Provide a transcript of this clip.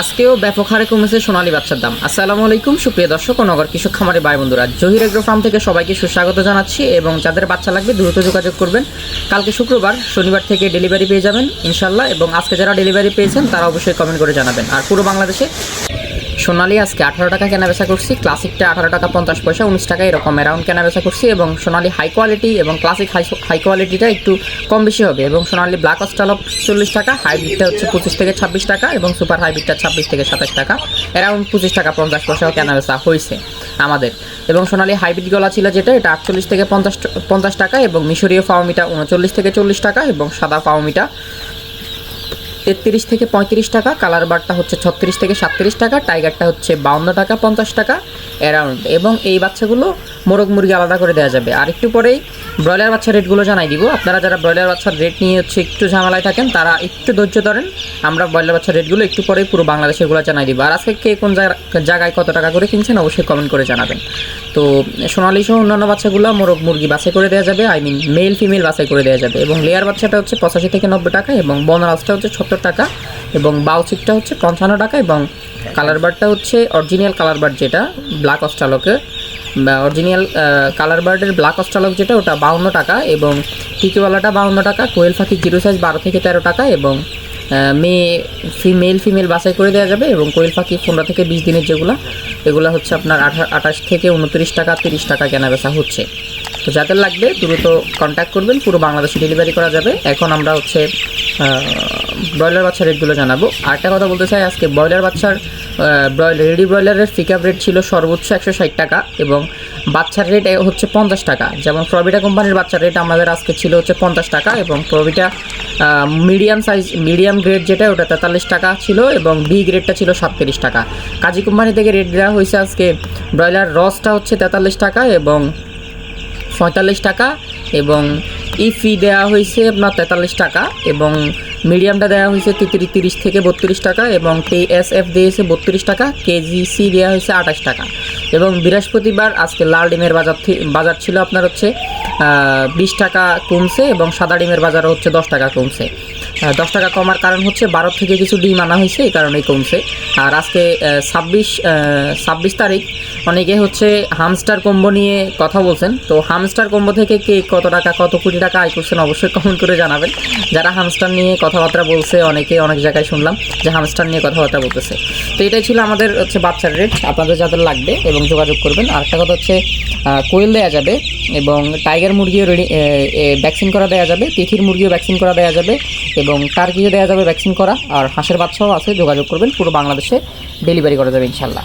আজকেও ব্যাপক হারে কমেছে সোনালী ব্যবসার দাম। আসসালামু আলাইকুম, সুপ্রিয় দর্শক ও নগর কৃষক খামারে ভাই বন্ধুরা। জহির এগ্রো ফার্ম থেকে সবাইকে সুস্বাগত জানাচ্ছি এবং যাদের বাচ্চা লাগবে দ্রুত যোগাযোগ করবেন। কালকে শুক্রবার, শনিবার থেকে ডেলিভারি পেয়ে যাবেন ইনশাল্লাহ এবং আজকে যারা ডেলিভারি পেয়েছেন, তারা অবশ্যই কমেন্ট করে জানাবেন। আর পুরো বাংলাদেশে সোনালি আজকে আঠারো টাকা কেনা বেচা করছি, ক্লাসিকটা আঠারো টাকা পঞ্চাশ পয়সা, উনিশ টাকা এরকম অ্যারাউন্ড কেনা বেচা করছি এবং সোনালি হাই কোয়ালিটি এবং ক্লাসিক হাই হাই কোয়ালিটিটা একটু কম বেশি হবে এবং সোনালি ব্ল্যাক অস্টালপ চল্লিশ টাকা হাইব্রিডটা হচ্ছে পঁচিশ থেকে ছাব্বিশ টাকা এবং সুপার হাইব্রিডটা ছাব্বিশ থেকে সাতাশ টাকা অ্যারাউন্ড পঁচিশ টাকা পঞ্চাশ পয়সাও কেনা বেচা হয়েছে আমাদের। এবং সোনালি হাইব্রিড গলা ছিল যেটা, এটা আটচল্লিশ থেকে পঞ্চাশ পঞ্চাশ টাকা এবং মিশরীয় ফাউমিটা উনচল্লিশ থেকে চল্লিশ টাকা এবং সাদা ফাউমিটা তেত্রিশ থেকে পঁয়ত্রিশ টাকা, কালার বারটা হচ্ছে ছত্রিশ থেকে সাতত্রিশ টাকা, টাইগারটা হচ্ছে বাউন্ন টাকা, পঞ্চাশ টাকা, অ্যারাউন্ড। এবং এই বাচ্চাগুলো মোরগ মুরগি আলাদা করে দেওয়া যাবে। আর একটু পরেই ব্রয়লার বাচ্চার রেটগুলো জানাই দিব। আপনারা যারা ব্রয়লার বাচ্চার রেট নিয়ে হচ্ছে একটু ঝামেলায় থাকেন, তারা একটু ধৈর্য ধরেন। আমরা ব্রয়লার বাচ্চার রেটগুলো একটু পরেই পুরো বাংলাদেশেরগুলো জানাই দিব। আর আজকে কে কোন জায়গা- জায়গায় কত টাকা করে কিনছেন অবশ্যই কমেন্ট করে জানাবেন। তো সোনালি সহ অন্যান্য বাচ্চাগুলো মোরগ মুরগি বাছাই করে দেওয়া যাবে। আই মিন মেল ফিমেল বাছাই করে দেওয়া যাবে। এবং লেয়ার বাচ্চাটা হচ্ছে পঁচাশি থেকে নব্বই টাকা এবং বনরাজটা হচ্ছে সত্তর টাকা এবং বাউচিকটা হচ্ছে পঞ্চান্ন টাকা এবং কালার বারটা হচ্ছে অরিজিনাল কালার বার যেটা, ব্ল্যাক অস্টালকে অরিজিনাল কালার বার্ডের ব্ল্যাক অস্টালক যেটা, ওটা বাউন্ন টাকা এবং টিকিওয়ালাটা বাউন্ন টাকা, কোয়েল পাখি জিরো সাইজ বারো থেকে তেরো টাকা এবং মেয়ে ফিমেল ফিমেল বাছাই করে দেওয়া যাবে এবং কোয়েল পাখি পনেরো থেকে বিশ দিনের যেগুলো, এগুলো হচ্ছে আপনার আঠা, আঠাশ থেকে উনত্রিশ টাকা, তিরিশ টাকা কেনা বেচা হচ্ছে। তো যাদের লাগবে দ্রুত কন্ট্যাক্ট করবেন, পুরো বাংলাদেশে ডেলিভারি করা যাবে। এখন আমরা হচ্ছে ব্রয়লার বাচ্চার রেটগুলো জানাব। আরেকটা কথা বলতে চাই, আজকে ব্রয়লার বাচ্চার ব্রয়লার রেডি ব্রয়লারের পিক রেট ছিল সর্বোচ্চ একশো ষাট টাকা এবং বাচ্চার রেট হচ্ছে পঞ্চাশ টাকা। যেমন প্রবিটা কোম্পানির বাচ্চার রেট আমাদের আজকে ছিল হচ্ছে পঞ্চাশ টাকা এবং প্রবিটা মিডিয়াম সাইজ মিডিয়াম গ্রেড যেটা, ওটা তেতাল্লিশ টাকা ছিল এবং বি গ্রেডটা ছিল সাতত্রিশ টাকা। কাজী কোম্পানি থেকে রেট দেওয়া হয়েছে আজকে ব্রয়লার রসটা হচ্ছে তেতাল্লিশ টাকা এবং পঁয়তাল্লিশ টাকা এবং ইফি দেওয়া হয়েছে আপনার তেতাল্লিশ টাকা এবং মিডিয়ামটা দেওয়া হয়েছে তিরিশ থেকে বত্রিশ টাকা এবং কেএসএফ দিয়েছে বত্রিশ টাকা কেজিসি দেওয়া হয়েছে আঠাশ টাকা। এবং বৃহস্পতিবার আজকে লাল ডিমের বাজার বাজার ছিল আপনার হচ্ছে বিশ টাকা কমছে এবং সাদা ডিমের বাজারও হচ্ছে দশ টাকা কমছে। দশ টাকা কমার কারণ হচ্ছে ভারত থেকে কিছু ডিম আনা হয়েছে, এই কারণেই কমছে। আর আজকে ছাব্বিশ ছাব্বিশ তারিখ, অনেকে হচ্ছে হামস্টার কম্বো নিয়ে কথা বলছেন। তো হামস্টার কম্বো থেকে কে কত টাকা, কত কোটি টাকা আয় করছেন অবশ্যই কমেন্ট করে জানাবেন। যারা হামস্টার নিয়ে কথাবার্তা বলছে, অনেকে অনেক জায়গায় শুনলাম যে হামস্টার নিয়ে কথাবার্তা বলতেছে। তো এটাই ছিল আমাদের হচ্ছে বাচ্চার রেট আপনাদের যাদের লাগবে এবং যোগাযোগ করবেন। আর একটা কথা হচ্ছে কোয়েল দেওয়া যাবে এবং টাইগার মুরগিও রেডি ভ্যাকসিন করা দেওয়া যাবে, তিথির মুরগিও ভ্যাকসিন করা দেওয়া যাবে এবং টার্কিও দেওয়া যাবে ভ্যাকসিন করা, আর হাঁসের বাচ্চাও আছে, যোগাযোগ করবেন, পুরো বাংলাদেশে ডেলিভারি করা যাবে ইনশাল্লাহ।